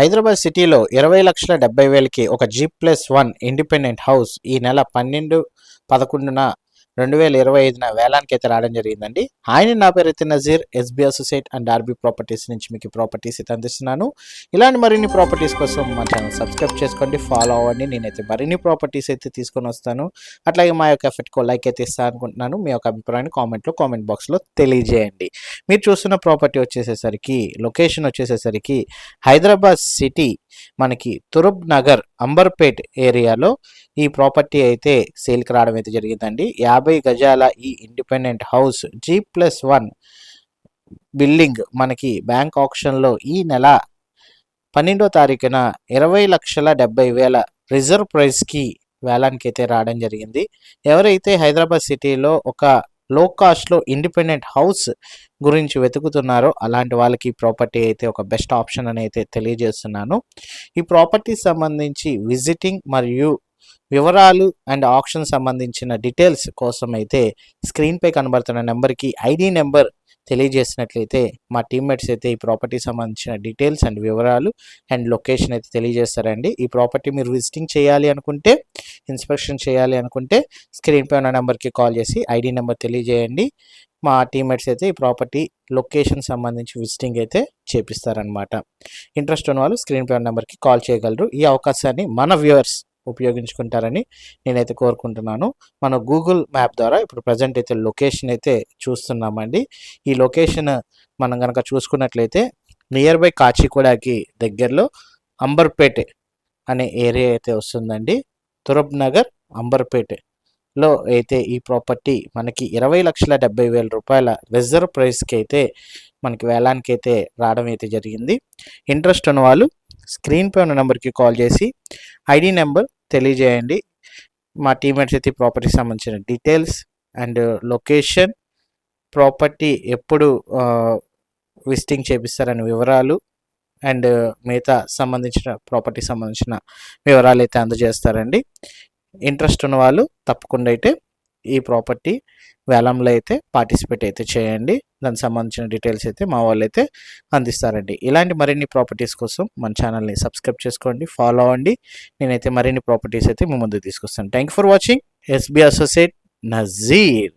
హైదరాబాద్ సిటీలో ఇరవై లక్షల డెబ్బై వేలకి ఒక G plus one independent house ఈ నెల పన్నెండు పదకొండున రెండు వేల ఇరవై ఐదున వేలానికి అయితే రావడం జరిగిందండి. ఆయన నా పేరు అయితే Nazeer SB associate and RB properties నుంచి మీకు ప్రాపర్టీస్ అయితే అందిస్తున్నాను. ఇలాంటి మరిన్ని ప్రాపర్టీస్ కోసం మా ఛానల్ సబ్స్క్రైబ్ చేసుకోండి ఫాలో అవ్వండి. నేనైతే మరిన్ని ప్రాపర్టీస్ అయితే తీసుకొని వస్తాను. అట్లాగే మా యొక్క ఎఫెక్ట్కో లైక్ అయితే ఇస్తాను అనుకుంటున్నాను. మీ యొక్క అభిప్రాయాన్ని కామెంట్లో కామెంట్ బాక్స్లో తెలియజేయండి. మీరు చూస్తున్న ప్రాపర్టీ వచ్చేసేసరికి లొకేషన్ వచ్చేసేసరికి హైదరాబాద్ సిటీ మనకి తురుబ్ నగర్ అంబర్పేట్ ఏరియాలో ఈ ప్రాపర్టీ అయితే సేల్కి రావడం అయితే జరిగిందండి. యాభై గజాల ఈ independent house G plus one building మనకి బ్యాంక్ ఆప్షన్లో ఈ నెల పన్నెండో తారీఖున ఇరవై లక్షల డెబ్బై వేల రిజర్వ్ ప్రైస్కి వేలానికి అయితే రావడం జరిగింది. ఎవరైతే హైదరాబాద్ సిటీలో ఒక లో కాస్ట్లో ఇండిపెండెంట్ హౌస్ గురించి వెతుకుతున్నారో అలాంటి వాళ్ళకి ఈ ప్రాపర్టీ అయితే ఒక బెస్ట్ ఆప్షన్ అని అయితే తెలియజేస్తున్నాను. ఈ ప్రాపర్టీ సంబంధించి విజిటింగ్ మరియు వివరాలు అండ్ ఆప్షన్ సంబంధించిన డీటెయిల్స్ కోసం అయితే స్క్రీన్పై కనబడుతున్న నెంబర్కి ఐడి నెంబర్ తెలియజేసినట్లయితే మా టీమ్మేట్స్ అయితే ఈ ప్రాపర్టీ సంబంధించిన డీటెయిల్స్ అండ్ వివరాలు అండ్ లొకేషన్ అయితే తెలియజేస్తారండి. ఈ ప్రాపర్టీ మీరు విజిటింగ్ చేయాలి అనుకుంటే ఇన్స్పెక్షన్ చేయాలి అనుకుంటే స్క్రీన్పై ఉన్న నెంబర్కి కాల్ చేసి ఐడి నెంబర్ తెలియజేయండి. మా టీమ్మేట్స్ అయితే ఈ ప్రాపర్టీ లొకేషన్ సంబంధించి విజిటింగ్ అయితే చేపిస్తారనమాట ఇంట్రెస్ట్ ఉన్న వాళ్ళు స్క్రీన్పై ఉన్న నెంబర్కి కాల్ చేయగలరు. ఈ అవకాశాన్ని మన వ్యూవర్స్ ఉపయోగించుకుంటారని నేనైతే కోరుకుంటున్నాను. మన గూగుల్ మ్యాప్ ద్వారా ఇప్పుడు ప్రజెంట్ అయితే లొకేషన్ అయితే చూస్తున్నామండి. ఈ లొకేషన్ మనం కనుక చూసుకున్నట్లయితే నియర్ బై కాచిగూడకి దగ్గరలో అంబర్పేట్ అనే ఏరియా అయితే వస్తుందండి. తురబ్ నగర్ అంబర్పేట్లో అయితే ఈ ప్రాపర్టీ మనకి ఇరవై లక్షల డెబ్బై వేల రూపాయల రిజర్వ్ ప్రైస్కి అయితే మనకి వేలానికి అయితే రావడం అయితే జరిగింది. ఇంట్రెస్ట్ ఉన్న వాళ్ళు స్క్రీన్పై ఉన్న నెంబర్కి కాల్ చేసి ఐడి నెంబర్ తెలియజేయండి. మా టీమేట్స్ అయితే ప్రాపర్టీకి సంబంధించిన డీటెయిల్స్ అండ్ లొకేషన్ ప్రాపర్టీ ఎప్పుడు విజిటింగ్ చేపిస్తారనే వివరాలు అండ్ మిగతా సంబంధించిన ప్రాపర్టీ సంబంధించిన వివరాలు అయితే అందజేస్తారండి. ఇంట్రెస్ట్ ఉన్న వాళ్ళు తప్పకుండా అయితే ఈ ప్రాపర్టీ వేలంలో అయితే పార్టిసిపేట్ అయితే చేయండి. దానికి సంబంధించిన డీటెయిల్స్ అయితే మా వాళ్ళు అయితే అందిస్తారండి. ఇలాంటి మరిన్ని ప్రాపర్టీస్ కోసం మన ఛానల్ని సబ్స్క్రైబ్ చేసుకోండి ఫాలో అవ్వండి. నేనైతే మరిన్ని ప్రాపర్టీస్ అయితే మీ ముందు తీసుకొస్తాను. Thank for watching. SB associate Nazeer.